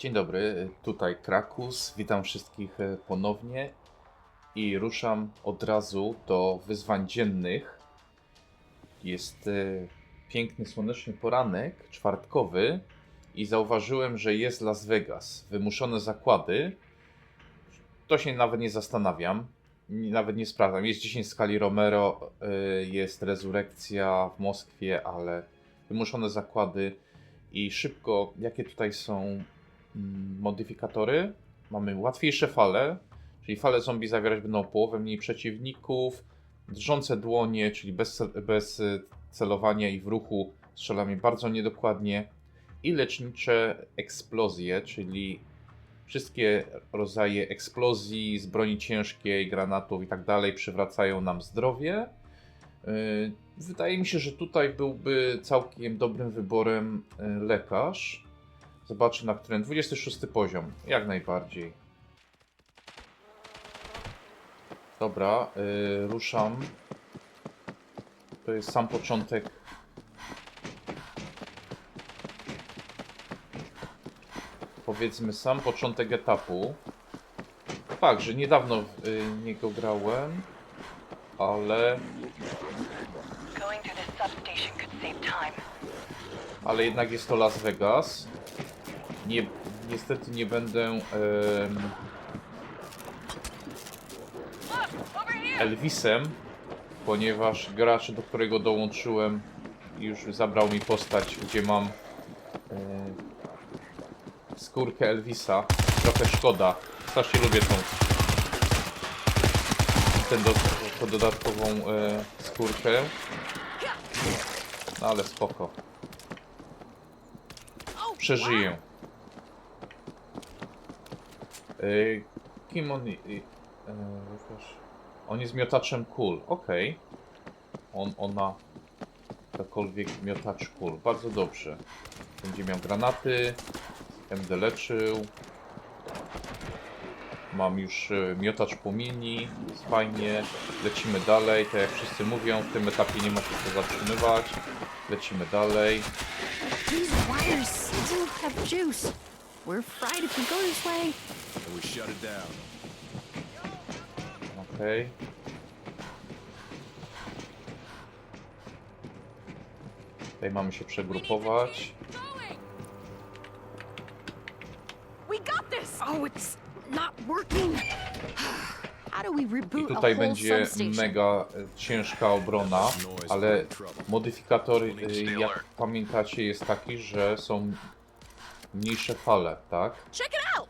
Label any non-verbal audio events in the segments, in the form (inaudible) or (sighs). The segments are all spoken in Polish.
Dzień dobry, tutaj Krakus. Witam wszystkich e, ponownie i ruszam od razu do wyzwań dziennych. Jest e, piękny, słoneczny poranek, czwartkowy i zauważyłem, że jest Las Vegas. Wymuszone zakłady. To się nawet nie zastanawiam, nawet nie sprawdzam. Jest 10 skali Romero, e, jest rezurekcja w Moskwie, ale wymuszone zakłady i szybko, jakie tutaj są modyfikatory. Mamy łatwiejsze fale, czyli fale zombie zawierać będą połowę mniej przeciwników. Drżące dłonie, czyli bez, bez y, celowania i w ruchu strzelamy bardzo niedokładnie. I lecznicze eksplozje, czyli wszystkie rodzaje eksplozji z broni ciężkiej, granatów i tak dalej przywracają nam zdrowie. Yy, Wydaje mi się, że tutaj byłby całkiem dobrym wyborem y, lekarz. Zobaczę na którym. 26 poziom, jak najbardziej. Dobra, y, ruszam. To jest sam początek. Powiedzmy, sam początek etapu. Fakt, że niedawno w y, niego grałem, ale ale jednak jest to Las Vegas. Nie, niestety nie będę! Elvisem, ponieważ gracz, do którego dołączyłem, już zabrał mi postać, gdzie mam skórkę Elvisa. Trochę szkoda. Strasznie lubię tą, ten do, tą dodatkową e, skórkę. No ale spoko. Przeżyję. E, kim on... e? On jest miotaczem kul. Okej. On, ona... Cokolwiek miotacz kul. Bardzo dobrze. Będzie miał granaty. MD leczył. Mam już e, miotacz płomieni. Jest fajnie. Lecimy dalej. Tak jak wszyscy mówią, w tym etapie nie ma się co zatrzymywać. Lecimy dalej. These wires still have juice. We're fried if we go this way. And we shut it down. Okej. Tutaj mamy się przegrupować. We got this! Oh, it's not working. (sighs) How do we I reboot a tutaj whole będzie substation? mega e, ciężka obrona, ale modyfikator, y, jak pamiętacie, jest taki, że są mniejsze fale, tak? Check it out!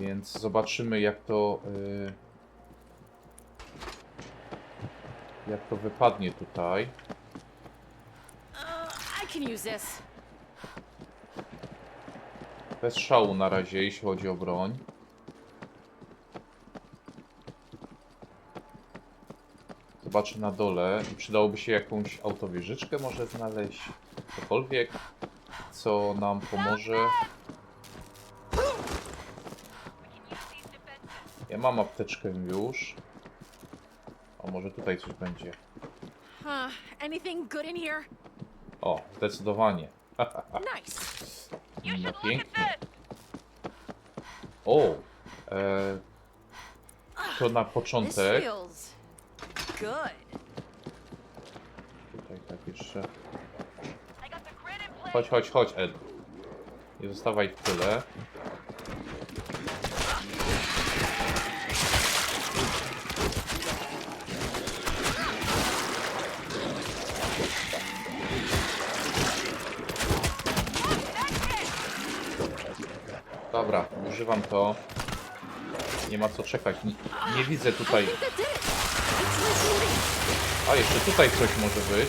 Więc zobaczymy jak to y, jak to wypadnie tutaj. Bez szału na razie, jeśli chodzi o broń. Zobaczę na dole i przydałoby się jakąś autowieżyczkę może znaleźć. Cokolwiek, co nam pomoże. Mam apteczkę już. A może tutaj coś będzie. Huh, anything good in here? O, zdecydowanie. Nice. (laughs) No pięknie. O! E, to na początek. feels good. Tutaj tak jeszcze. Chodź, chodź, chodź, Ed. Nie zostawaj w tyle. Używam to. Nie ma co czekać. Nie, nie widzę tutaj. A jeszcze tutaj coś może być.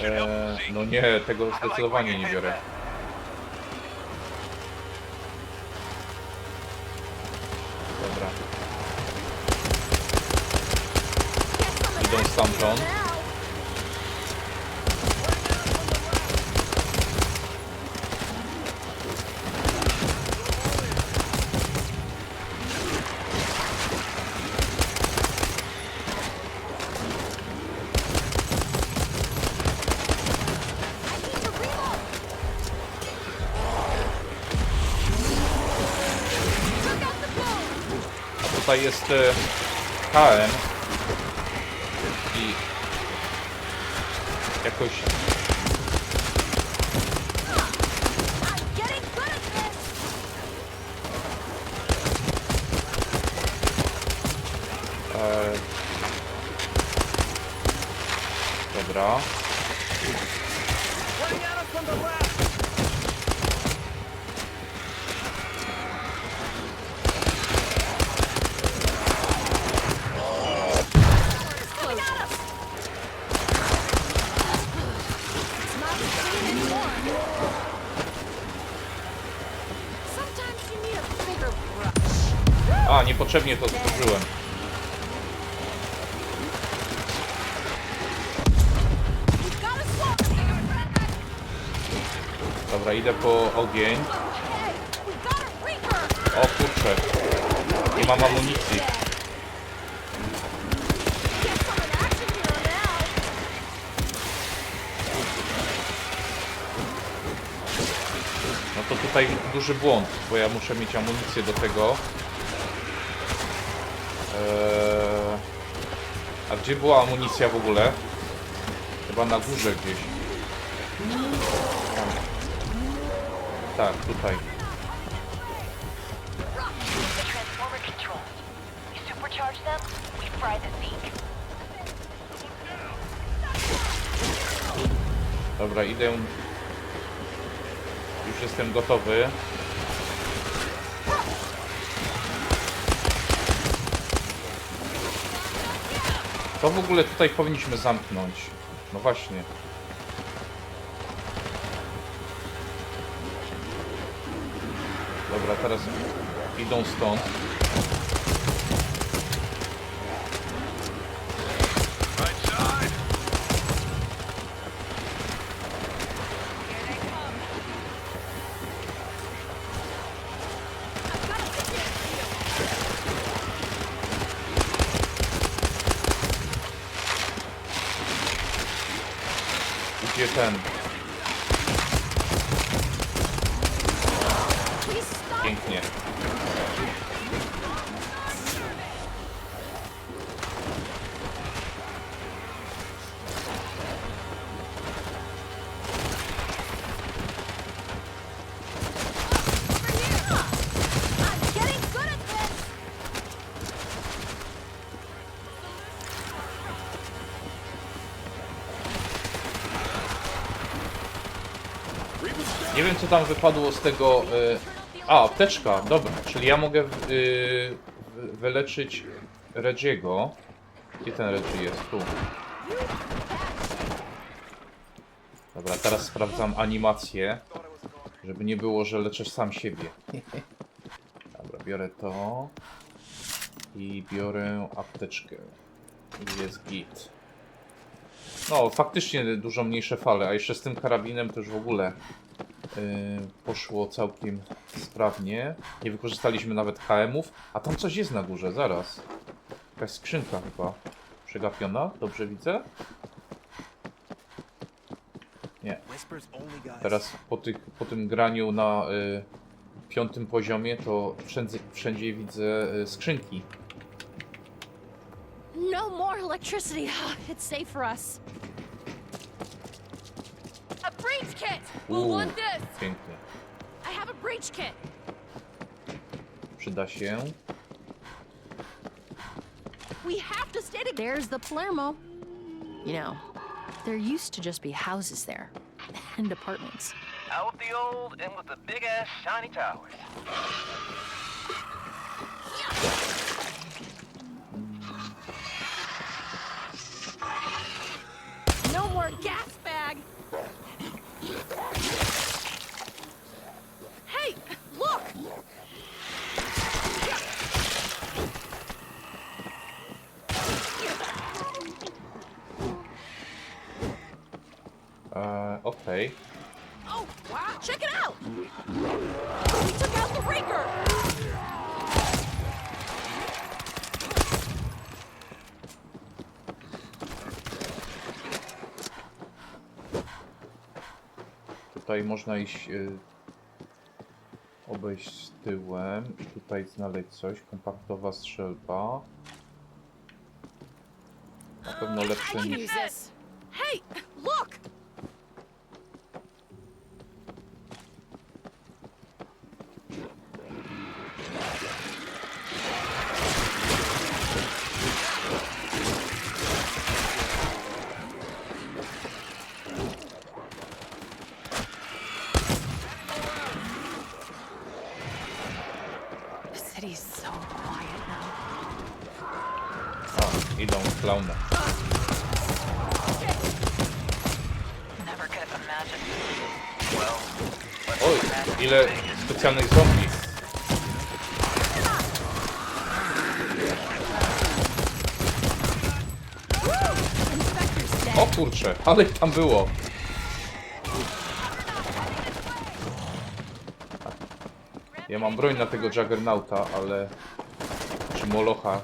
Eee, no nie, tego zdecydowanie nie biorę. Dobra. Idą stamtąd. Tutaj jest e, KM i jakoś e, dobra. Niepotrzebnie to swamp! Dobra, idę po ogień. O kurczę, nie mam amunicji. No to tutaj duży błąd, bo ja muszę mieć amunicję do tego. Eee, a gdzie była amunicja w ogóle? Chyba na górze gdzieś. Tam. Tak, tutaj. Dobra, idę. Już jestem gotowy. To w ogóle tutaj powinniśmy zamknąć. No właśnie. Dobra, teraz idą stąd. Nie wiem co tam wypadło z tego. Y... A, apteczka, dobra. Czyli ja mogę y... wy- wyleczyć Regiego. Gdzie ten Reggie jest? Tu. Dobra, teraz sprawdzam animację. Żeby nie było, że leczesz sam siebie. Dobra, biorę to. I biorę apteczkę. Jest git. No, faktycznie dużo mniejsze fale, a jeszcze z tym karabinem już w ogóle yy, poszło całkiem sprawnie. Nie wykorzystaliśmy nawet KM-ów, a tam coś jest na górze, zaraz. Jakaś skrzynka chyba przegapiona, dobrze widzę? Nie. Teraz po, tych, po tym graniu na y, piątym poziomie to wszędzie, wszędzie widzę y, skrzynki. No more electricity. (laughs) It's safe for us. We'll Uuu, want this! pięknie. I have a breach kit. Przyda się. We have to stay together. There's the Palermo. You know, there used to just be houses there and apartments. Out with the old, and with the big ass shiny towers. Tutaj można iść. y, obejść tyłem i tutaj znaleźć coś. Kompaktowa strzelba. Na pewno lepsze niż this. Hey, look! The city's so quiet now. A, idą klauna. Never could have imagined. Well, let's Oj, imagine ile the biggest. specjalnych zombie. Inspector's dead. O kurcze, ale ich tam było. Ja mam broń na tego Juggernauta, ale... Czy Molocha.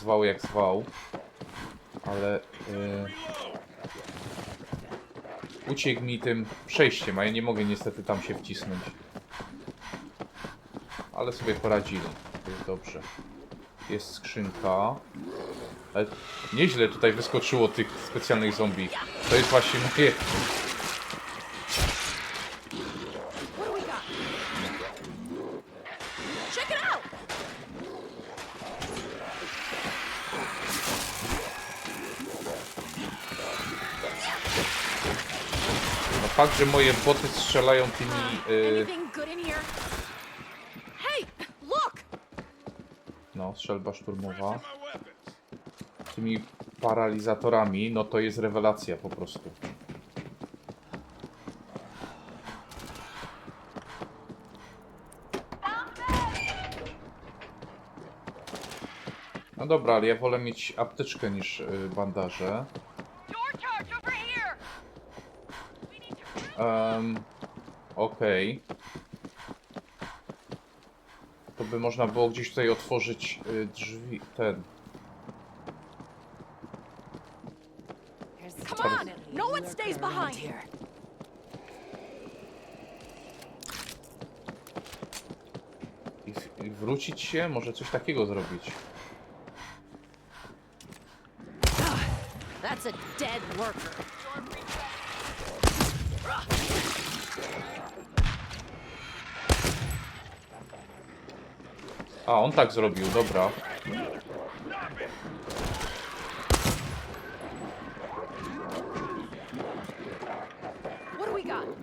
Zwał jak zwał. Ale... Yy... Uciekł mi tym przejściem, a ja nie mogę niestety tam się wcisnąć. Ale sobie poradzili. Jest dobrze. Jest skrzynka. Ale nieźle tutaj wyskoczyło tych specjalnych zombie. To jest właśnie moje... No fakt, że moje boty strzelają tymi... Yy, no, strzelba szturmowa. Tymi paralizatorami, no to jest rewelacja po prostu. No dobra, ale ja wolę mieć apteczkę niż y, bandaże. Um, Okej. To by można było gdzieś tutaj otworzyć y, drzwi. Ten. One stays behind here. I, w- I wrócić się? Może coś takiego zrobić. That's a dead worker. A, on tak zrobił, dobra. What do we got? We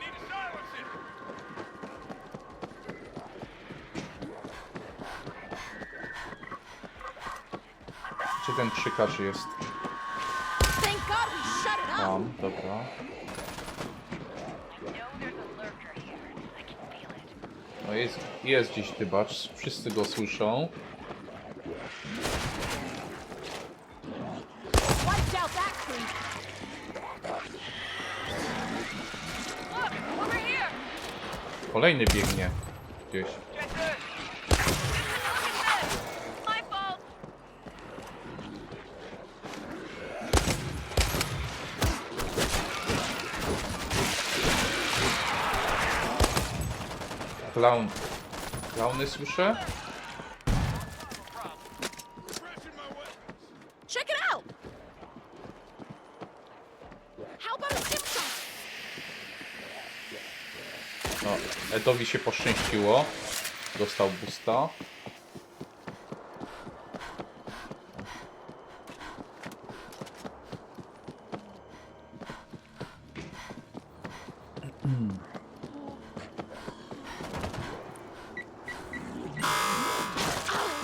need to silence it. Gdzie ten krzykarz jest? Thank God we shut it up. Tam, dobra. know there's a lurker here. I can feel it. No jest, jest gdzieś tybacz, wszyscy go słyszą. Kolejny biegnie gdzieś. Get this! Look at this! My fault! Klaun. Klauny słyszę? Check it out. How about a zip shot? No, Edowi się poszczęściło. Dostał boosta.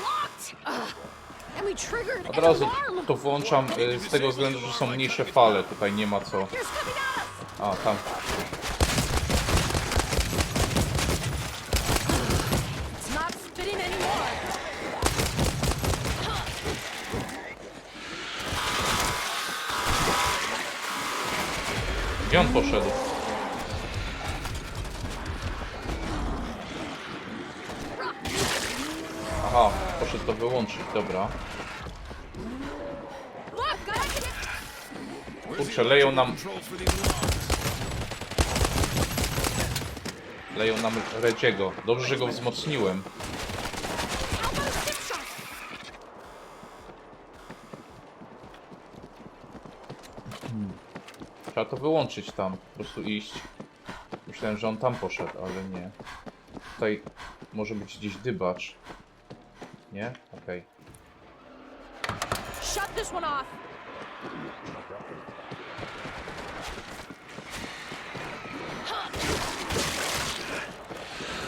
Locked. Ugh. And we triggered Od an razu to włączam y, z tego względu, że są mniejsze fale. Tutaj nie ma co. A, tam. Gdzie on poszedł? Aha, poszedł to wyłączyć, dobra. Kurczę, leją nam... Leją nam Redziego. Dobrze, że go wzmocniłem. Trzeba to wyłączyć tam. Po prostu iść. Myślałem, że on tam poszedł, ale nie. Tutaj może być gdzieś dybacz. Nie? Okej. This one off.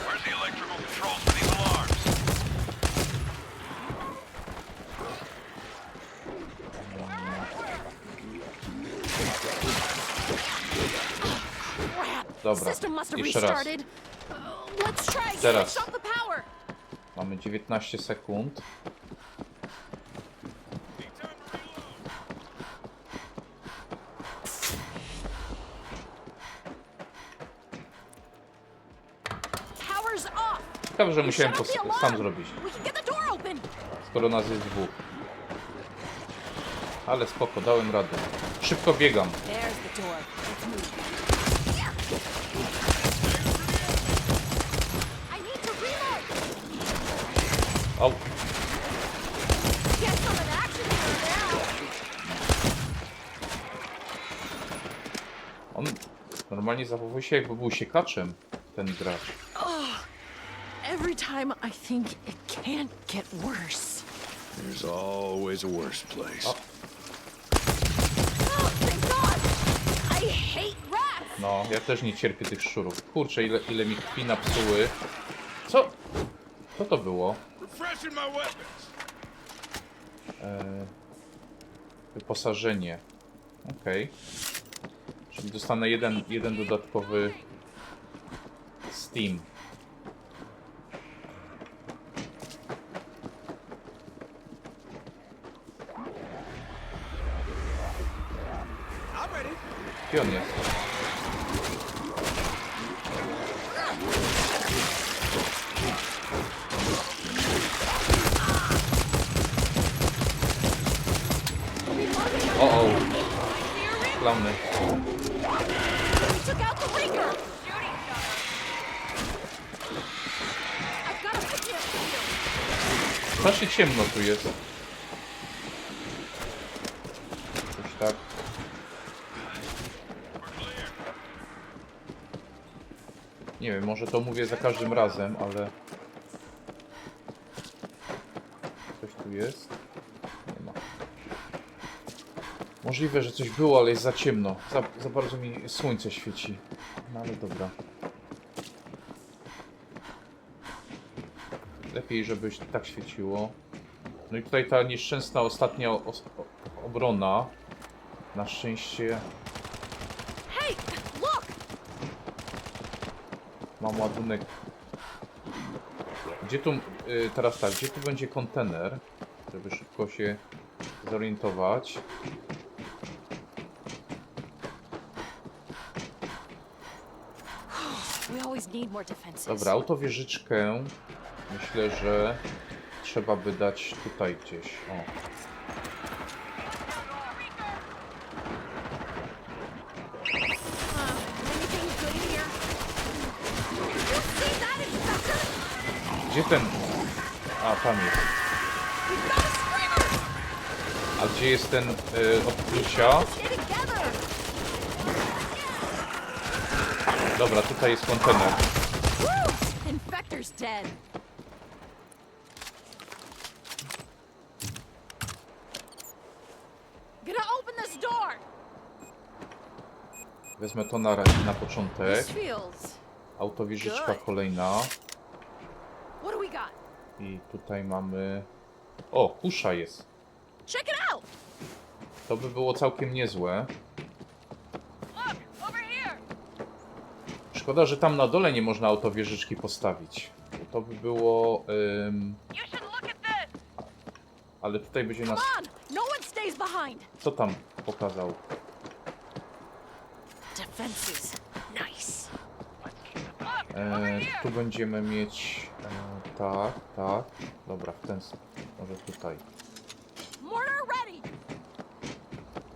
Where's the electrical controls for these alarms? Crap. Dobra, System must have jeszcze raz. restarted. Uh, let's try again. Teraz. The power. Mamy 19 sekund. Ciekawe, że musiałem to sam zrobić. Skoro nas jest dwóch. Ale spoko, dałem radę. Szybko biegam. Au. On normalnie zachowuje się jakby był siekaczem, ten gracz. Every time I think it can't get worse. There's always a worse place. Oh. Oh, thank God! I hate rats. No, ja też nie cierpię tych szczurów. Kurczę, ile, ile mi krwi napsuły. Co? Co to było? Refreshing my weapons. Eee, wyposażenie. Okej. Czyli dostanę jeden, jeden dodatkowy Steam. Gdzie on jest? O, o, klauny. Strasznie ciemno tu jest. Coś tak. Nie wiem, może to mówię za każdym razem, ale... Coś tu jest? Nie ma. Możliwe, że coś było, ale jest za ciemno. Za, za bardzo mi słońce świeci. No ale dobra. Lepiej, żebyś tak świeciło. No i tutaj ta nieszczęsna ostatnia obrona. Na szczęście mam ładunek. Gdzie tu, y, teraz tak, gdzie tu będzie kontener? Żeby szybko się zorientować. Dobra, autowieżyczkę myślę, że trzeba by dać tutaj gdzieś. O. Uh, anything good in here? You see that, Inspector? Gdzie ten... A, tam jest. A gdzie jest ten y, stay together! Dobra, tutaj jest kontener. Wezmę to na, na początek. Autowieżyczka kolejna. What do we got? I tutaj mamy... O, kusza jest. Check it out! To by było całkiem niezłe. Szkoda, że tam na dole nie można autowieżyczki postawić. To by było... ym, ale tutaj będzie nas... No! Co tam pokazał? Defenses. Nice. E, tu będziemy mieć... Tak, tak. Dobra, w ten sposób. Może tutaj.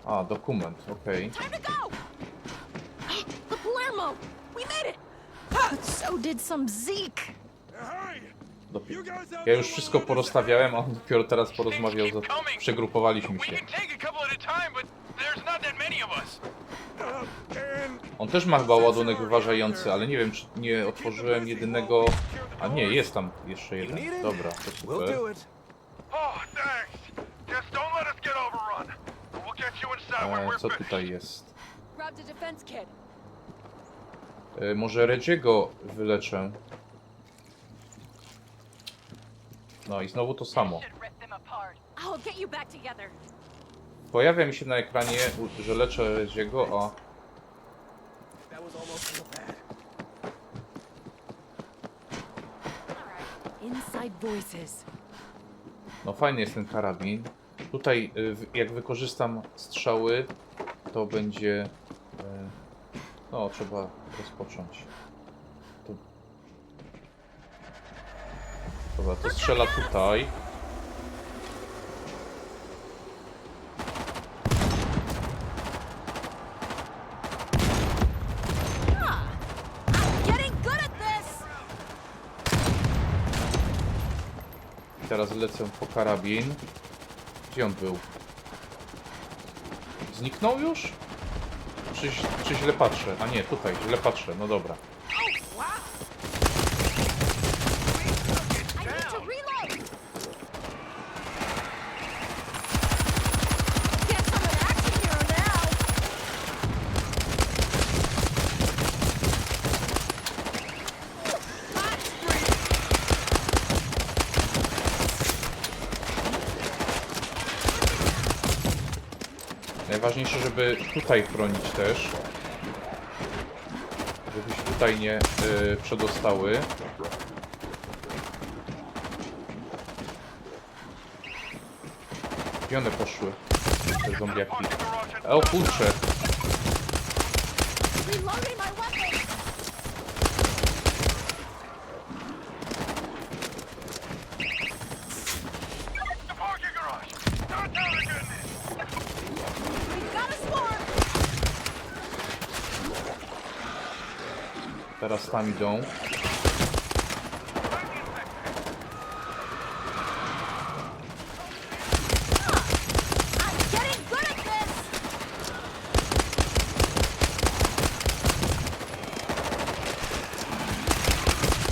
A, dokument, okej. (gasps) (gasps) Dopiero. Ja już wszystko porozstawiałem, a on dopiero teraz porozmawiał, za... przegrupowaliśmy się. us. On też ma chyba ładunek wyważający, ale nie wiem, czy nie otworzyłem jedynego... A nie, jest tam jeszcze jeden. Dobra, to super. Oh, E, co tutaj jest? E, może Redziego wyleczę. No i znowu to samo. Pojawia mi się na ekranie, że leczę Redziego, a... No fajny jest ten karabin. Tutaj y, jak wykorzystam strzały, to będzie... y, No, trzeba rozpocząć. Dobra, to strzela tutaj. Getting good at this! I teraz lecę po karabin. Gdzie on był? Zniknął już? Czy, czy źle patrzę? A nie, tutaj, źle patrzę. No dobra. Najważniejsze, żeby tutaj chronić też. Żebyś tutaj nie y, przedostały. Gdzie one poszły? Te zombiaki. O kurczę! Reloading my weapon! The parking garage. Start down again. We've got a swarm! Teraz tam idą.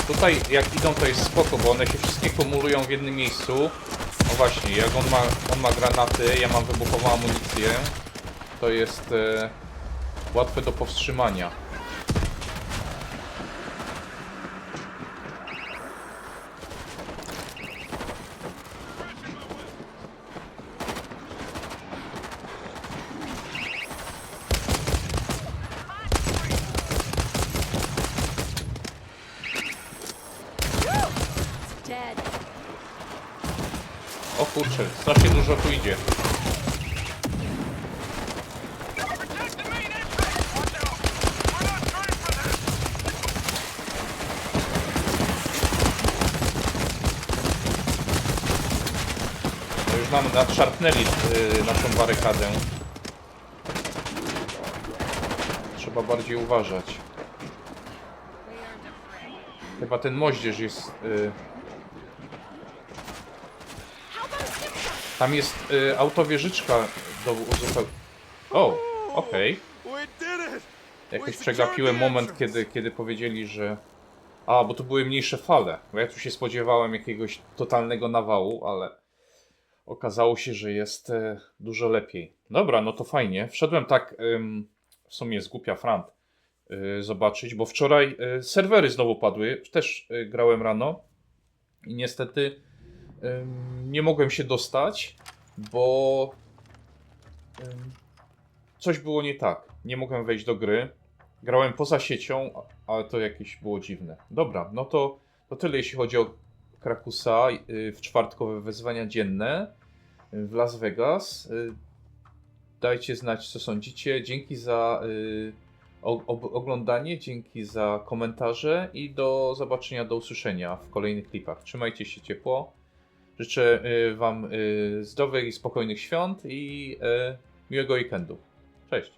Tutaj jak idą to jest spoko, bo one się wszystkie kumulują w jednym miejscu. No właśnie, jak on ma, on ma granaty, ja mam wybuchową amunicję, to jest e, łatwe do powstrzymania. Dead. O kurczę, strasznie dużo tu idzie. Protect the main entrance. Watch out. We're not trained for this. No już mamy nadszarpnęli y, naszą barykadę. Trzeba bardziej uważać. Chyba ten moździerz jest... Y, tam jest y, autowieżyczka do uzupełnienia. O, okej. It! Jakoś przegapiłem moment, kiedy, kiedy powiedzieli, że... A, bo to były mniejsze fale. Bo ja tu się spodziewałem jakiegoś totalnego nawału, ale okazało się, że jest e, dużo lepiej. Dobra, no to fajnie. Wszedłem tak, w sumie z głupia frant, y, zobaczyć, bo wczoraj y, serwery znowu padły. Też grałem rano i niestety nie mogłem się dostać, bo coś było nie tak. Nie mogłem wejść do gry. Grałem poza siecią, ale to jakieś było dziwne. Dobra, no to, to tyle jeśli chodzi o Krakusa y, w czwartkowe wyzwania dzienne y, w Las Vegas. Y, Dajcie znać, co sądzicie. Dzięki za oglądanie, dzięki za komentarze i do zobaczenia, do usłyszenia w kolejnych klipach. Trzymajcie się ciepło. Życzę Wam zdrowych i spokojnych świąt i miłego weekendu. Cześć.